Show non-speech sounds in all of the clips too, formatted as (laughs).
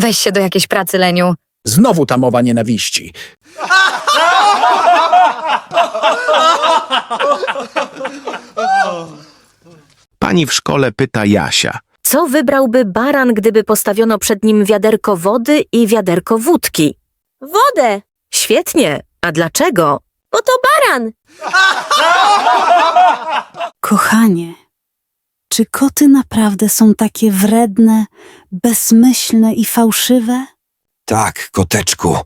Weź się do jakiejś pracy, Leniu. Znowu ta mowa nienawiści. Pani w szkole pyta Jasia. Co wybrałby baran, gdyby postawiono przed nim wiaderko wody i wiaderko wódki? Wodę, Świetnie. A dlaczego? bo to baran. Kochanie, czy koty naprawdę są takie wredne, bezmyślne i fałszywe? Tak, koteczku.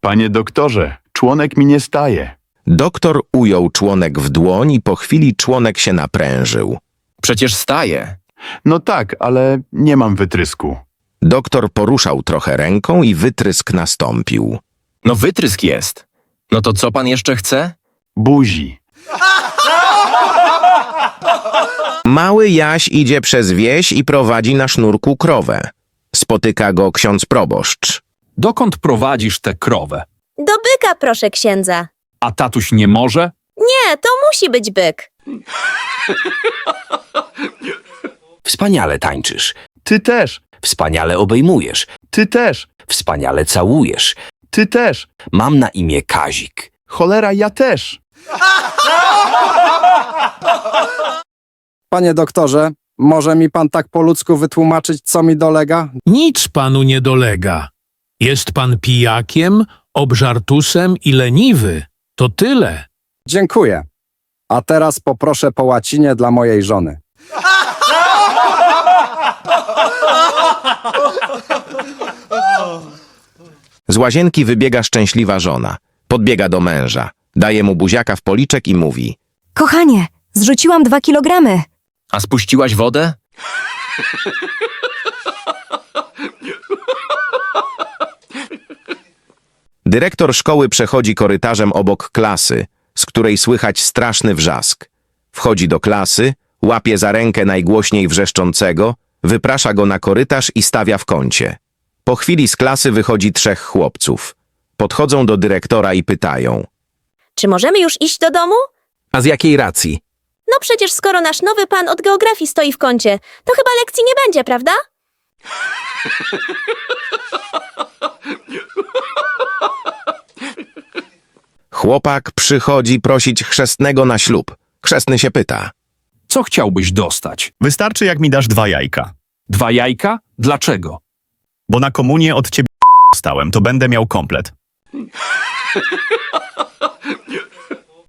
Panie doktorze, członek mi nie staje. Doktor ujął członek w dłoń i po chwili członek się naprężył. Przecież staje. No tak, ale nie mam wytrysku. Doktor poruszał trochę ręką i wytrysk nastąpił. No wytrysk jest. No to co pan jeszcze chce? Buzi. Mały Jaś idzie przez wieś i prowadzi na sznurku krowę. Spotyka go ksiądz proboszcz. Dokąd prowadzisz tę krowę? Do byka, proszę księdza. A tatuś nie może? Nie, to musi być byk. Wspaniale tańczysz. Ty też, Wspaniale obejmujesz. ty też, Wspaniale całujesz. Ty też. Mam na imię Kazik. Cholera, ja też. Panie doktorze, może mi pan tak po ludzku wytłumaczyć, co mi dolega? Nic panu nie dolega. Jest pan pijakiem, obżartusem i leniwy. To tyle. Dziękuję. A teraz poproszę po łacinie dla mojej żony. (laughs) Z łazienki wybiega szczęśliwa żona. Podbiega do męża. Daje mu buziaka w policzek i mówi. Kochanie, zrzuciłam dwa kilogramy. A spuściłaś wodę? Dyrektor szkoły przechodzi korytarzem obok klasy, z której słychać straszny wrzask. Wchodzi do klasy, łapie za rękę najgłośniej wrzeszczącego, wyprasza go na korytarz i stawia w kącie. Po chwili z klasy wychodzi trzech chłopców. Podchodzą do dyrektora i pytają. Czy możemy już iść do domu? A z jakiej racji? No przecież skoro nasz nowy pan od geografii stoi w kącie, to chyba lekcji nie będzie, prawda? Chłopak przychodzi prosić chrzestnego na ślub. Chrzestny się pyta. Co chciałbyś dostać? Wystarczy, jak mi dasz dwa jajka. Dwa jajka? Dlaczego? Bo na komunię od ciebie dostałem, to będę miał komplet.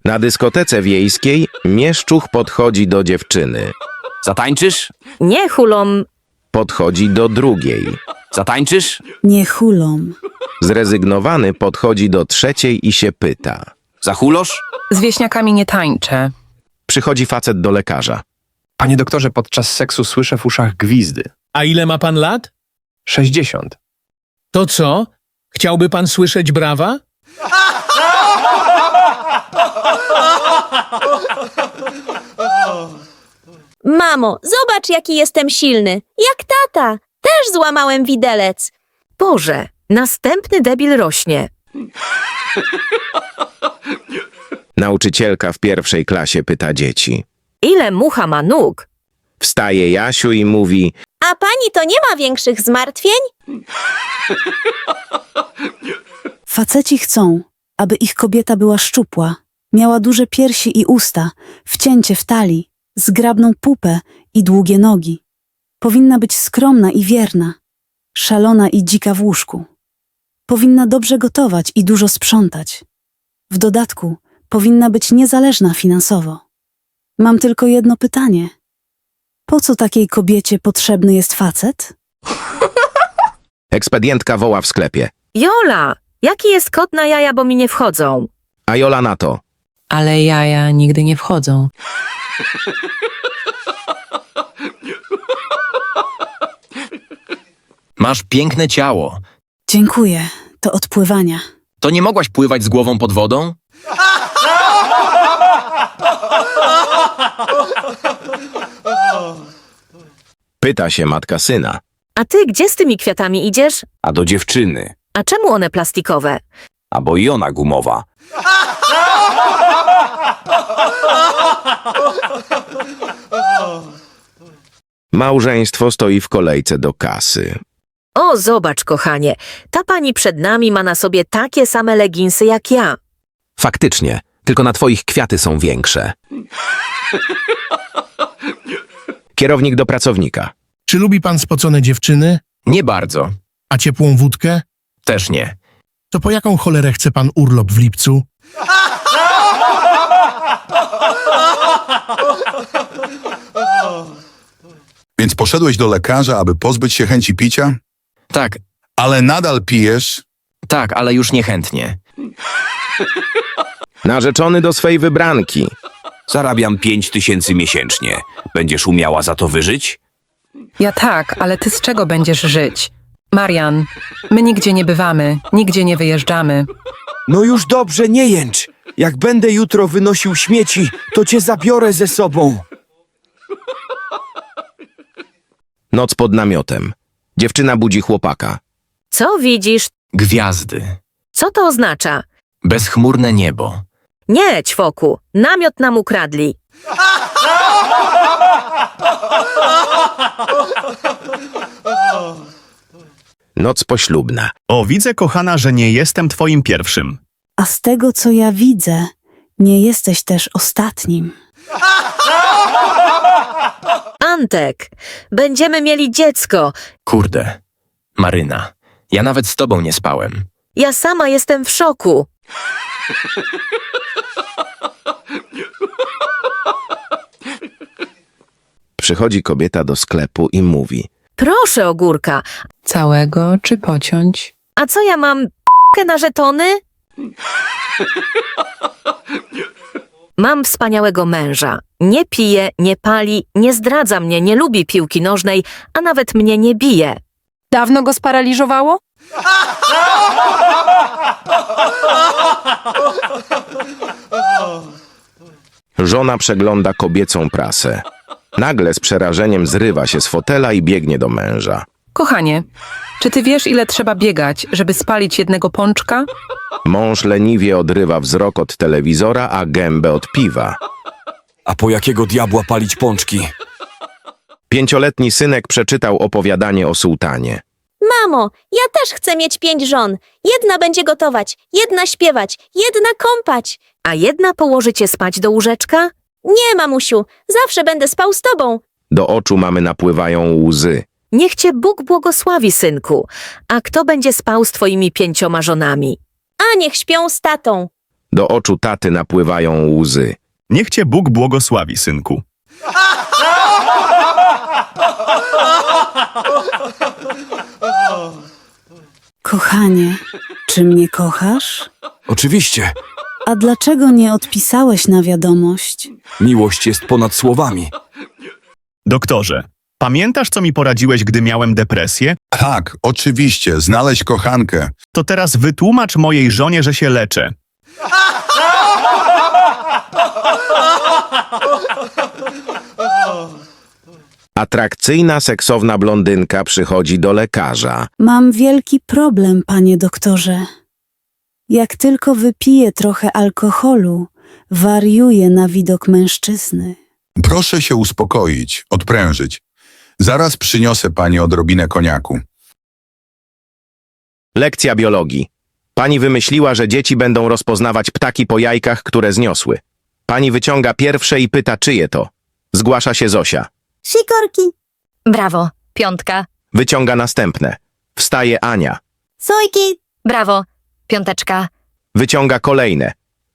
Na dyskotece wiejskiej mieszczuch podchodzi do dziewczyny. Zatańczysz? Nie hulom. Podchodzi do drugiej. Zatańczysz? Nie hulom. Zrezygnowany podchodzi do trzeciej i się pyta. Zachulosz? Z wieśniakami nie tańczę. Przychodzi facet do lekarza. Panie doktorze, podczas seksu słyszę w uszach gwizdy. A ile ma pan lat? 60. To co? Chciałby pan słyszeć brawa? Mamo, zobacz jaki jestem silny. Jak tata. Też złamałem widelec. Boże, następny debil rośnie. Nauczycielka w pierwszej klasie pyta dzieci. Ile mucha ma nóg? Wstaje Jasiu i mówi: A pani to nie ma większych zmartwień? (laughs) Faceci chcą, aby ich kobieta była szczupła, miała duże piersi i usta, wcięcie w talii, zgrabną pupę i długie nogi. Powinna być skromna i wierna, szalona i dzika w łóżku. Powinna dobrze gotować i dużo sprzątać. W dodatku powinna być niezależna finansowo. Mam tylko jedno pytanie. Po co takiej kobiecie potrzebny jest facet? Ekspedientka woła w sklepie. Jola, jaki jest kot na jaja, bo mi nie wchodzą? A Jola na to. Ale jaja nigdy nie wchodzą. Masz piękne ciało. Dziękuję, to od pływania. To nie mogłaś pływać z głową pod wodą? (laughs) Pyta się matka syna. A ty gdzie z tymi kwiatami idziesz? A do dziewczyny. A czemu one plastikowe? A bo i ona gumowa. Małżeństwo stoi w kolejce do kasy. O, zobacz, kochanie, ta pani przed nami ma na sobie takie same leginsy jak ja. Faktycznie, tylko na twoich kwiaty są większe. Kierownik do pracownika. Czy lubi pan spocone dziewczyny? Nie bardzo. A ciepłą wódkę? Też nie. To po jaką cholerę chce pan urlop w lipcu? Więc poszedłeś do lekarza, aby pozbyć się chęci picia? Tak, Ale nadal pijesz? tak, ale już niechętnie. Narzeczony do swej wybranki. Zarabiam pięć tysięcy miesięcznie. Będziesz umiała za to wyżyć? Ja tak, ale ty z czego będziesz żyć? Marian, my nigdzie nie bywamy, nigdzie nie wyjeżdżamy. No już dobrze, nie jęcz. Jak będę jutro wynosił śmieci, to cię zabiorę ze sobą. Noc pod namiotem. Dziewczyna budzi chłopaka. Co widzisz? Gwiazdy. Co to oznacza? Bezchmurne niebo. Nie, ćwoku, namiot nam ukradli. Noc poślubna. O, widzę, kochana, że nie jestem twoim pierwszym. A z tego, co ja widzę, nie jesteś też ostatnim. Antek, będziemy mieli dziecko. Kurde. Maryna, ja nawet z tobą nie spałem. Ja sama jestem w szoku. Przychodzi kobieta do sklepu i mówi. Proszę, ogórka, Całego czy pociąć? a co ja mam p***kę na żetony? Mam wspaniałego męża. Nie pije, nie pali, nie zdradza mnie, nie lubi piłki nożnej, a nawet mnie nie bije. Dawno go sparaliżowało? Żona przegląda kobiecą prasę. Nagle z przerażeniem zrywa się z fotela i biegnie do męża. Kochanie, czy ty wiesz, ile trzeba biegać, żeby spalić jednego pączka? Mąż leniwie odrywa wzrok od telewizora, a gębę od piwa. A po jakiego diabła palić pączki? Pięcioletni synek przeczytał opowiadanie o sułtanie. Mamo, ja też chcę mieć pięć żon. Jedna będzie gotować, jedna śpiewać, jedna kąpać. A jedna położy cię spać do łóżeczka? Nie, mamusiu, zawsze będę spał z tobą. Do oczu mamy napływają łzy. Niech cię Bóg błogosławi, synku. A kto będzie spał z twoimi pięcioma żonami? A niech śpią z tatą. Do oczu taty napływają łzy. Niech cię Bóg błogosławi, synku. Kochanie, czy mnie kochasz? Oczywiście. A dlaczego nie odpisałeś na wiadomość? Miłość jest ponad słowami. Doktorze, pamiętasz, co mi poradziłeś, gdy miałem depresję? Tak, oczywiście, znaleźć kochankę. To teraz wytłumacz mojej żonie, że się leczę. Atrakcyjna, seksowna blondynka przychodzi do lekarza. Mam wielki problem, panie doktorze. Jak tylko wypiję trochę alkoholu, wariuję na widok mężczyzny. Proszę się uspokoić, odprężyć. Zaraz przyniosę pani odrobinę koniaku. Lekcja biologii. Pani wymyśliła, że dzieci będą rozpoznawać ptaki po jajkach, które zniosły. Pani wyciąga pierwsze i pyta, czyje to. Zgłasza się Zosia. Sikorki. Brawo, piątka. Wyciąga następne. Wstaje Ania. Sojki. Brawo, piąteczka. Wyciąga kolejne.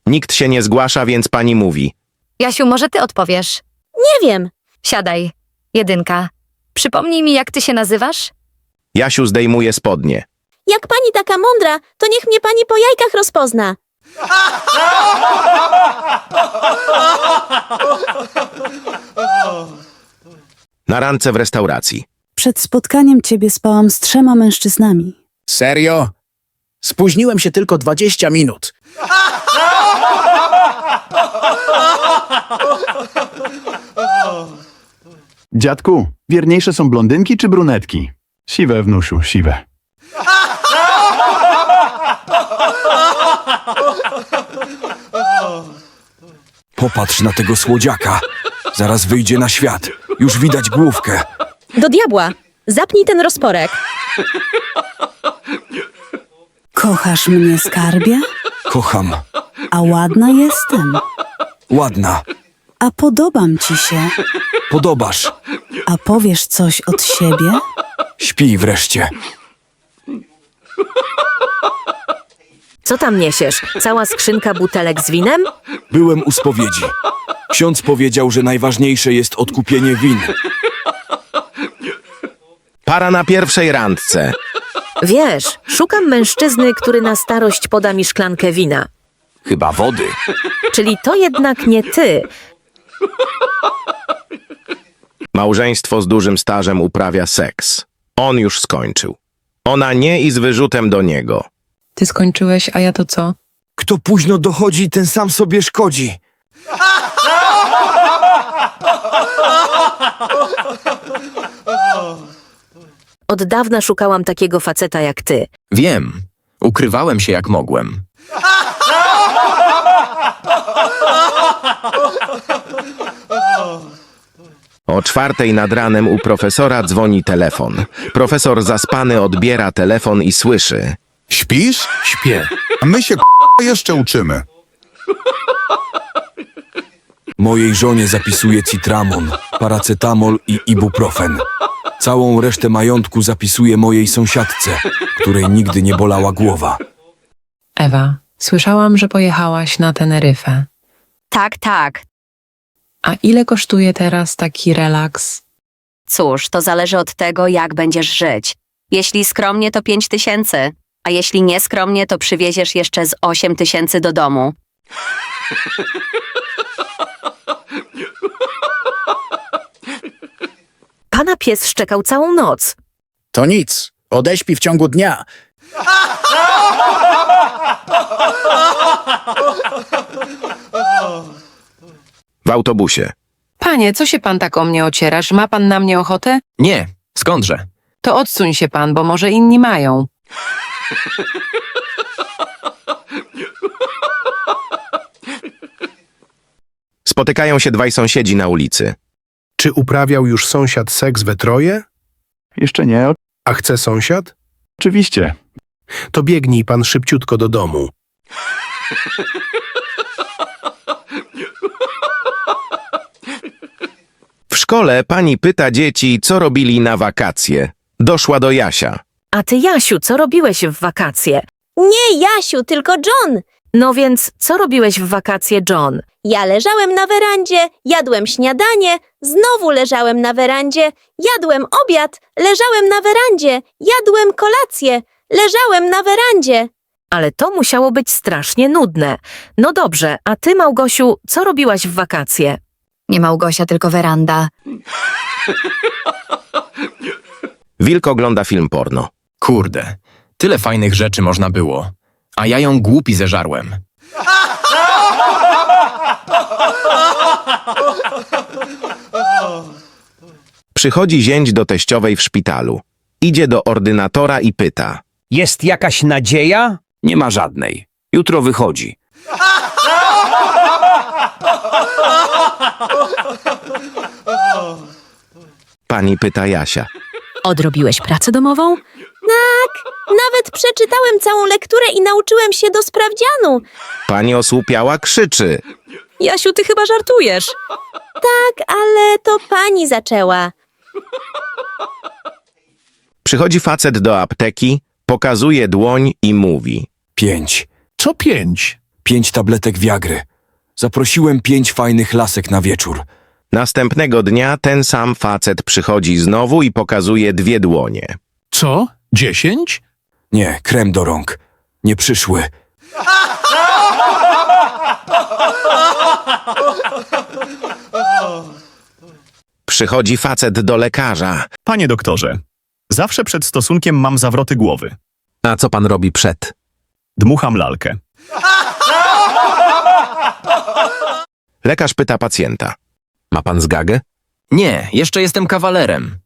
Nikt się nie zgłasza, więc pani mówi. Jasiu, może ty odpowiesz? Nie wiem. Siadaj. Jedynka. Przypomnij mi, jak ty się nazywasz? Jasiu zdejmuje spodnie. Jak pani taka mądra, to niech mnie pani po jajkach rozpozna. Na randce w restauracji. Przed spotkaniem ciebie spałam z trzema mężczyznami. Serio? Spóźniłem się tylko 20 minut. Dziadku, wierniejsze są blondynki czy brunetki? Siwe, wnusiu, siwe. Popatrz na tego słodziaka. Zaraz wyjdzie na świat. Już widać główkę. Do diabła! Zapnij ten rozporek. (laughs) Kochasz mnie, skarbie? Kocham. A ładna jestem. Ładna. A podobam ci się. Podobasz. A powiesz coś od siebie? Śpij wreszcie. Co tam niesiesz? Cała skrzynka butelek z winem? Byłem u spowiedzi. Ksiądz powiedział, że najważniejsze jest odkupienie win. Para na pierwszej randce. Wiesz, szukam mężczyzny, który na starość poda mi szklankę wina. Chyba wody. Czyli to jednak nie ty. Małżeństwo z dużym stażem uprawia seks. On już skończył. Ona nie i z wyrzutem do niego. Ty skończyłeś, a ja to co? Kto późno dochodzi, ten sam sobie szkodzi. (laughs) Od dawna szukałam takiego faceta jak ty. Wiem. Ukrywałem się jak mogłem. O czwartej nad ranem u profesora dzwoni telefon. Profesor zaspany odbiera telefon i słyszy. Śpisz? Śpię. A my się k***a, jeszcze uczymy. Mojej żonie zapisuję citramon, paracetamol i ibuprofen. Całą resztę majątku zapisuję mojej sąsiadce, której nigdy nie bolała głowa. Ewa, słyszałam, że pojechałaś na Teneryfę. Tak, tak. A ile kosztuje teraz taki relaks? Cóż, to zależy od tego, jak będziesz żyć. Jeśli skromnie, to pięć tysięcy, a jeśli nieskromnie, to przywieziesz jeszcze z osiem tysięcy do domu. (laughs) Pana pies szczekał całą noc. To nic. Odeśpi w ciągu dnia. W autobusie. Panie, co się pan tak o mnie ocierasz? Ma pan na mnie ochotę? Nie, skądże? To odsuń się pan, bo może inni mają. Spotykają się dwaj sąsiedzi na ulicy. Czy uprawiał już sąsiad seks we troje? Jeszcze nie, A chce sąsiad? oczywiście. To biegnij pan szybciutko do domu. W szkole pani pyta dzieci, co robili na wakacje. Doszła do Jasia. A ty, Jasiu, co robiłeś w wakacje? Nie Jasiu, tylko John. No więc, co robiłeś w wakacje, John? Ja leżałem na werandzie, jadłem śniadanie, znowu leżałem na werandzie, jadłem obiad, leżałem na werandzie, jadłem kolację, leżałem na werandzie. Ale to musiało być strasznie nudne. No dobrze, a ty, Małgosiu, co robiłaś w wakacje? Nie Małgosia, tylko weranda. Wilk ogląda film porno. Kurde, tyle fajnych rzeczy można było. A ja ją głupi zeżarłem. Przychodzi zięć do teściowej w szpitalu. Idzie do ordynatora i pyta. Jest jakaś nadzieja? Nie ma żadnej. Jutro wychodzi. Pani pyta Jasia. Odrobiłeś pracę domową? Tak, nawet przeczytałem całą lekturę i nauczyłem się do sprawdzianu. Pani osłupiała krzyczy. Jasiu, ty chyba żartujesz. Tak, ale to pani zaczęła. Przychodzi facet do apteki, pokazuje dłoń i mówi. Pięć. Co pięć? Pięć tabletek wiagry. Zaprosiłem pięć fajnych lasek na wieczór. Następnego dnia ten sam facet przychodzi znowu i pokazuje dwie dłonie. Co? Dziesięć? Nie, krem do rąk. Nie przyszły. Przychodzi facet do lekarza. Panie doktorze, zawsze przed stosunkiem mam zawroty głowy. A co pan robi przed? Dmucham lalkę. Lekarz pyta pacjenta. Ma pan zgagę? Nie, jeszcze jestem kawalerem.